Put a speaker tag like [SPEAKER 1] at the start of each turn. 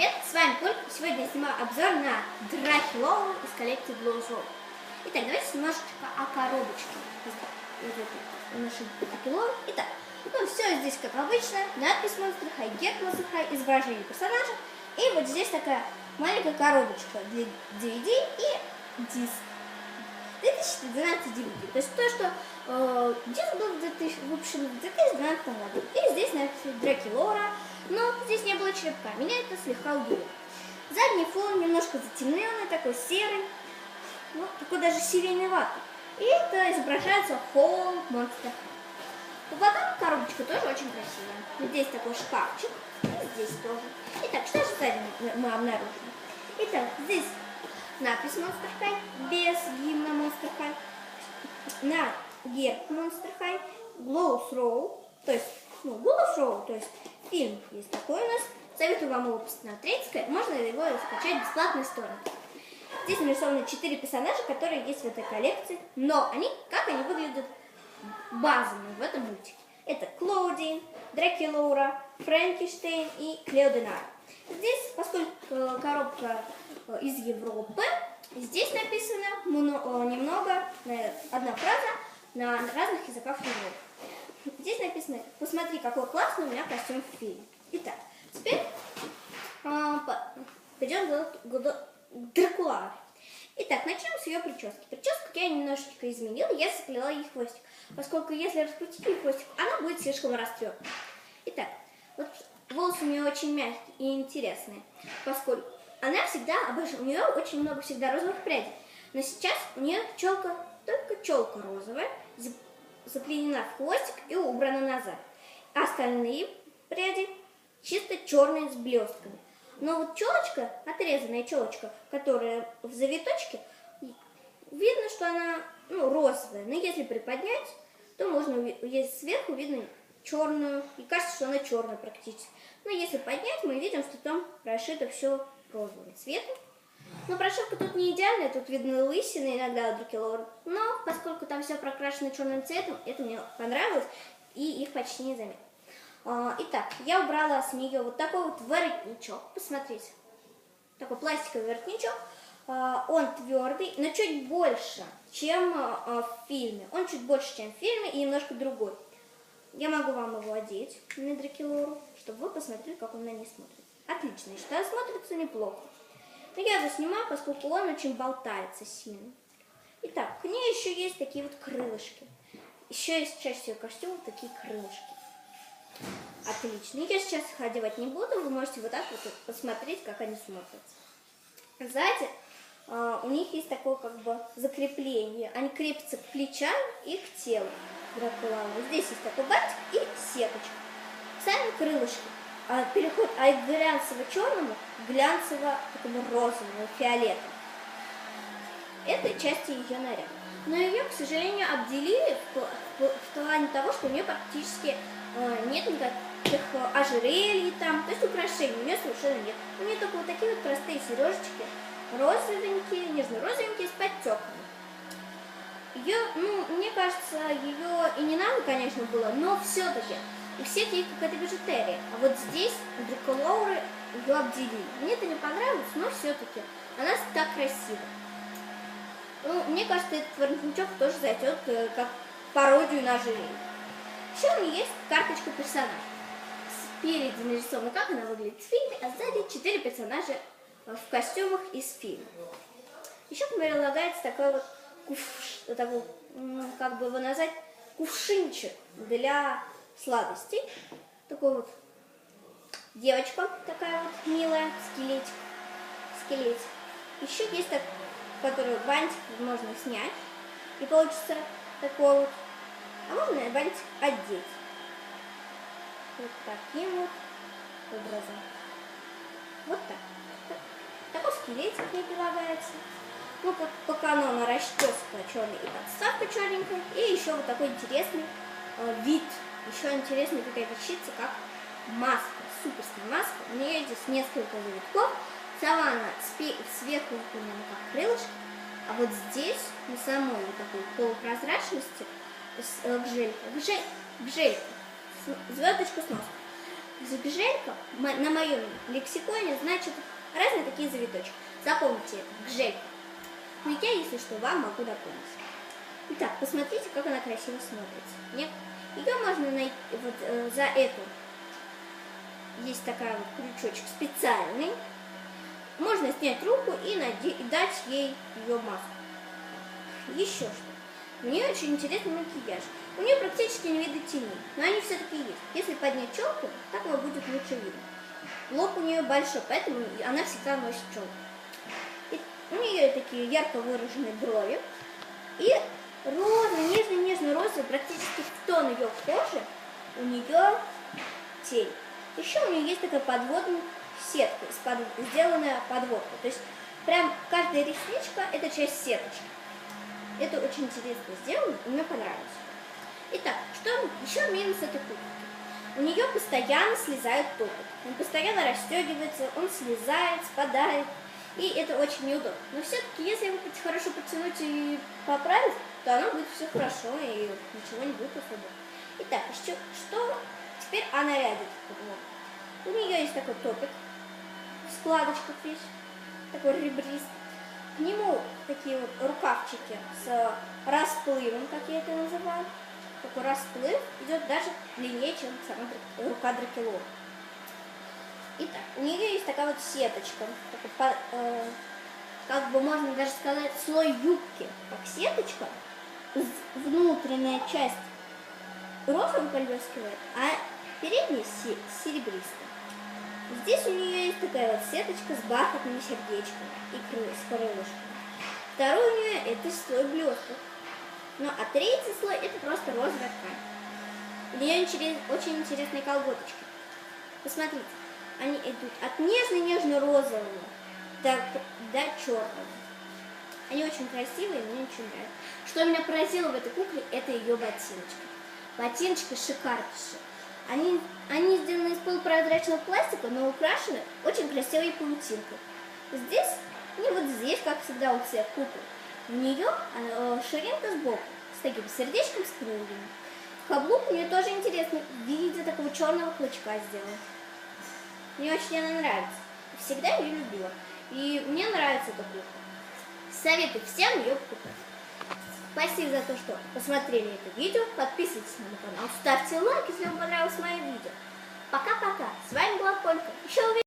[SPEAKER 1] привет! С вами Колька. Сегодня я снимаю обзор на Драки Лоу из коллекции Blue. Итак, давайте немножечко о коробочке нашей Драки Лоу. Итак, ну все здесь как обычно. Надпись High, Get Monster High, изображение персонажа. И вот здесь такая маленькая коробочка для DVD и диск. 2012 DVD. То есть то, что э, диск был в 2000, выпущен в 2012 году. И здесь написано Драки Лора. Но здесь не было черепка. Меня это слегка удивило. Задний фон немножко затемненный, такой серый. Ну, такой даже сиреневатый. И это изображается Холл Монстр Потом коробочка тоже очень красивая. Здесь такой шкафчик. И здесь тоже. Итак, что же сзади мы обнаружили? Итак, здесь надпись Monster High без гимна Monster High. На герб Monster High. Glow Throw, то есть, ну, Glow Throw, то есть фильм есть такой у нас. Советую вам его посмотреть. Можно его скачать бесплатно из стороны. Здесь нарисованы четыре персонажа, которые есть в этой коллекции. Но они, как они выглядят базовыми в этом мультике. Это Клоудин, Дракелора, Фрэнкенштейн и Клеоденар. Здесь, поскольку э, коробка из Европы, здесь написано э, немного, одна фраза на разных языках Европы. Здесь написано, посмотри, какой классный у меня костюм в фильме. Итак, теперь э, пойдем к, Дракуларе. Итак, начнем с ее прически. Прическу я немножечко изменила, я сплела ей хвостик. Поскольку если раскрутить ей хвостик, она будет слишком растрепанной. Итак, вот волосы у нее очень мягкие и интересные, поскольку она всегда, обычно, у нее очень много всегда розовых прядей. Но сейчас у нее челка, только челка розовая, заплетена в хвостик и убрана назад. Остальные пряди чисто черные с блестками. Но вот челочка, отрезанная челочка, которая в завиточке, видно, что она ну, розовая. Но если приподнять, то можно увидеть сверху видно черную. И кажется, что она черная практически. Но если поднять, мы видим, что там прошито все розовым цветом. Но прошивка тут не идеальная, тут видны лысины иногда у Дракелора. Но поскольку там все прокрашено черным цветом, это мне понравилось, и их почти не заметно. А, итак, я убрала с нее вот такой вот воротничок. Посмотрите. Такой пластиковый воротничок. А, он твердый, но чуть больше, чем а, в фильме. Он чуть больше, чем в фильме, и немножко другой. Я могу вам его одеть на Дракелору, чтобы вы посмотрели, как он на ней смотрится. Отлично, считаю, смотрится неплохо. Но я заснимаю, поскольку он очень болтается сильно. Итак, у нее еще есть такие вот крылышки. Еще есть часть ее костюма такие крылышки. Отлично. Я сейчас их одевать не буду, вы можете вот так вот посмотреть, как они смотрятся. Сзади э, у них есть такое как бы закрепление. Они крепятся к плечам и к телу Дракулавы. Здесь есть такой бантик и сеточка. Сами крылышки а, переход от глянцево-черному к глянцево-такому розовому, фиолетовому. Это части ее наряда. Но ее, к сожалению, обделили в, в, в плане того, что у нее практически э, нет никаких ожерельй там, то есть украшений у нее совершенно нет. У нее только вот такие вот простые сережечки, розовенькие, нежно-розовенькие, с подтеками. Ее, ну, мне кажется, ее и не надо, конечно, было, но все-таки у всех есть какая-то бижутерия. А вот здесь ее обделили. Мне это не понравилось, но все-таки она так красиво. Ну, мне кажется, этот воротничок тоже зайдет э, как пародию на ожерелье. Еще у меня есть карточка персонажа. Спереди нарисовано, как она выглядит в фильме, а сзади четыре персонажа э, в костюмах из фильма. Еще прилагается такой вот кувш, такой, как бы его назвать, кувшинчик для сладостей. Такой вот девочка такая вот милая, скелетик. Скелетик. Еще есть так, который бантик можно снять. И получится такой вот. А можно бантик одеть. Вот таким вот образом. Вот так. Такой скелетик не прилагается. Ну, как по канону расческа черный и подставка черненькая. И еще вот такой интересный э, вид еще интересная такая вещица, как маска, суперская маска. У нее здесь несколько завитков. Сама она сверху выполнена как крылышко, а вот здесь, на самой вот такой полупрозрачности, э, к жельке, к, жель, к жельке, звездочка с носом. Гжелька на моем лексиконе значит разные такие завиточки. Запомните это, гжелька. Но я, если что, вам могу дополнить. Итак, посмотрите, как она красиво смотрится. Нет? Ее можно найти вот э, за эту. Есть такая вот крючочек специальный. Можно снять руку и, и дать ей ее маску. Еще что. Мне очень интересный макияж. У нее практически не видно тени, но они все-таки есть. Если поднять челку, так его будет лучше видно. Лоб у нее большой, поэтому она всегда носит челку. И у нее такие ярко выраженные брови. И розовый, нежно-нежно-розовый, практически в тон ее кожи, у нее тень. Еще у нее есть такая подводная сетка, сделанная подводка. То есть прям каждая ресничка это часть сеточки. Это очень интересно сделано, мне понравилось. Итак, что еще минус этой куртки? У нее постоянно слезает топик. Он постоянно расстегивается, он слезает, спадает. И это очень неудобно. Но все-таки, если его хорошо подтянуть и поправить, то оно будет все хорошо и ничего не будет особо. Итак, что, что теперь о наряде. У нее есть такой топик в складочках весь, такой ребрист. К нему такие вот рукавчики с расплывом, как я это называю. Такой расплыв идет даже длиннее, чем сама рука дракелора. Итак, у нее есть такая вот сеточка, такой э, как бы можно даже сказать слой юбки, как сеточка. Внутренняя часть розовым поблескивает, а передняя се- серебристая. Здесь у нее есть такая вот сеточка с бархатными сердечками и с крылышками. Второй у нее это слой блесток. Ну а третий слой это просто розовая ткань. У нее очень интересные колготочки. Посмотрите, они идут от нежно-нежно-розового до, до черного. Они очень красивые, мне очень нравятся. Что меня поразило в этой кукле, это ее ботиночки. Ботиночки шикарнейшие. Они, они сделаны из полупрозрачного пластика, но украшены очень красивой паутинкой. Здесь, не вот здесь, как всегда у всех кукол, у нее э, ширинка сбоку с таким сердечком с крыльями. Каблук мне тоже интересный, в виде такого черного клычка сделан. Мне очень она нравится. Всегда ее любила. И мне нравится эта кукла. Советую всем ее покупать. Спасибо за то, что посмотрели это видео. Подписывайтесь на мой канал, ставьте лайк, если вам понравилось мое видео. Пока-пока. С вами была Полька. Еще увидимся.